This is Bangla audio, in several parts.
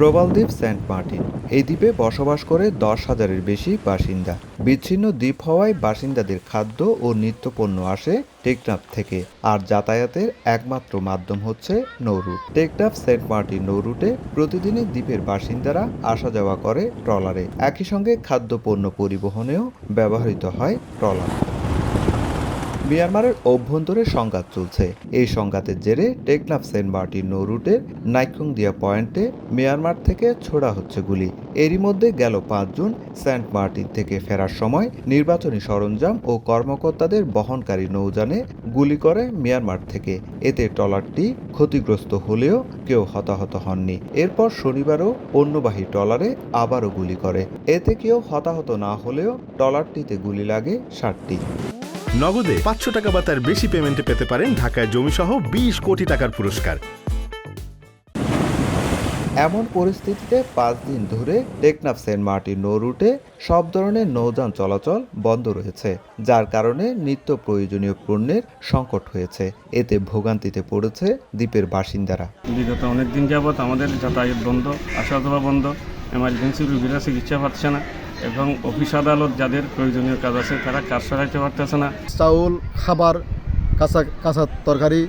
প্রবালদ্বীপ সেন্ট মার্টিন। এই দ্বীপে বসবাস করে দশ হাজারের বেশি বাসিন্দা। বিচ্ছিন্ন দ্বীপ হওয়ায় বাসিন্দাদের খাদ্য ও নিত্যপণ্য আসে টেকনাফ থেকে, আর যাতায়াতের একমাত্র মাধ্যম হচ্ছে নৌরুট টেকনাফ সেন্ট মার্টিন নৌরুটে প্রতিদিনই দ্বীপের বাসিন্দারা আসা যাওয়া করে ট্রলারে। একই সঙ্গে খাদ্যপণ্য পরিবহনেও ব্যবহৃত হয় ট্রলার। মিয়ানমারের অভ্যন্তরে সংঘাত চলছে। এই সংঘাতের জেরে টেকনাফ সেন্ট মার্টিন নৌরুটের নাইকুংদিয়া পয়েন্টে মিয়ানমার থেকে ছোড়া হচ্ছে গুলি। এরই মধ্যে গেল পাঁচ জুন সেন্ট মার্টিন থেকে ফেরার সময় নির্বাচনী সরঞ্জাম ও কর্মকর্তাদের বহনকারী নৌযানে গুলি করে মিয়ানমার থেকে। এতে ট্রলারটি ক্ষতিগ্রস্ত হলেও কেউ হতাহত হননি। এরপর শনিবারও পণ্যবাহী ট্রলারে আবারও গুলি করে। এতে কেউ হতাহত না হলেও ট্রলারটিতে গুলি লাগে ষাটটি। নগদে পাঁচশো টাকা বা তার বেশি পেমেন্টে পেতে পারেন ঢাকায় জমিসহ বিশ কোটি টাকার পুরস্কার। এমন পরিস্থিতিতে পাঁচ দিন ধরে টেকনাফ সেন্ট মার্টিন নৌ রুটে সব ধরনের নৌযান চলাচল বন্ধ রয়েছে যার কারণে নিত্য প্রয়োজনীয় পণ্যের সংকট হয়েছে। এতে ভোগান্তিতে পড়েছে দ্বীপের বাসিন্দারা। বিগত অনেক দিন যাবৎ আমাদের যাতায়াত বন্ধ আসা যাওয়া বন্ধ এমার্জেন্সি রুগীরা চিকিৎসা পাচ্ছে না। এবং অফিস আদালত যাদের প্রয়োজনীয় কাজ আছে, তারা কাজ সরাইতে পারতেছে না। চাউল খাবার, কাঁচা কাঁচা তরকারি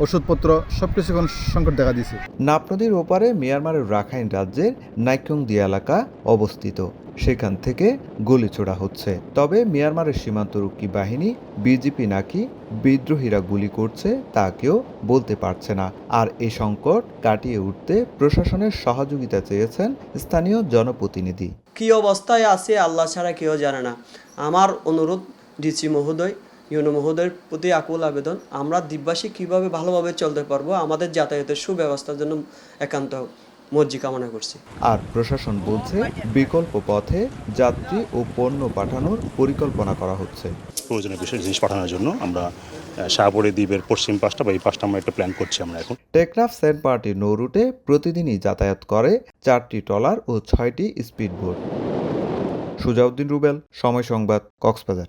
ওষুধপত্র সব কিছু এখন সংকট দেখা দিয়েছে। নাপ নদীর ওপারে মিয়ানমারের রাখাইন রাজ্যের নাইকংদি এলাকা অবস্থিত। সেখান থেকে গুলি ছোড়া হচ্ছে। তবে মিয়ানমারের সীমান্তরক্ষী বাহিনী বিজেপি নাকি বিদ্রোহীরা গুলি করছে তা কেউ বলতে পারছে না। আর এই সংকট কাটিয়ে উঠতে প্রশাসনের সহযোগিতা চেয়েছেন স্থানীয় জনপ্রতিনিধি। কি অবস্থায় আছে আল্লাহ ছাড়া কেউ জানে না। আমার অনুরোধ ডিসি মহোদয় ইউনো মহোদয়ের প্রতি আকুল আবেদন আমরা দ্বীপবাসী কীভাবে ভালোভাবে চলতে পারব আমাদের যাতায়াতের সুব্যবস্থার জন্য একান্ত মর্জি কামনা করছি। আর প্রশাসন বলছে বিকল্প পথে যাত্রী ও পণ্য পাঠানোর পরিকল্পনা করা হচ্ছে। প্রয়োজনীয় বিশেষ জিনিস পাঠানোর জন্য আমরা শাহপুরি দ্বীপের পশ্চিম পাশটা বা এই পাশটা আমরা একটা প্ল্যান করছি আমরা এখন। টেকনাফ সেন্ট মার্টিন নৌরুটে প্রতিদিনই যাতায়াত করে চারটি ট্রলার ও ছয়টি স্পিড স্পিডবোট সুজাউদ্দিন রুবেল সময় সংবাদ কক্সবাজার।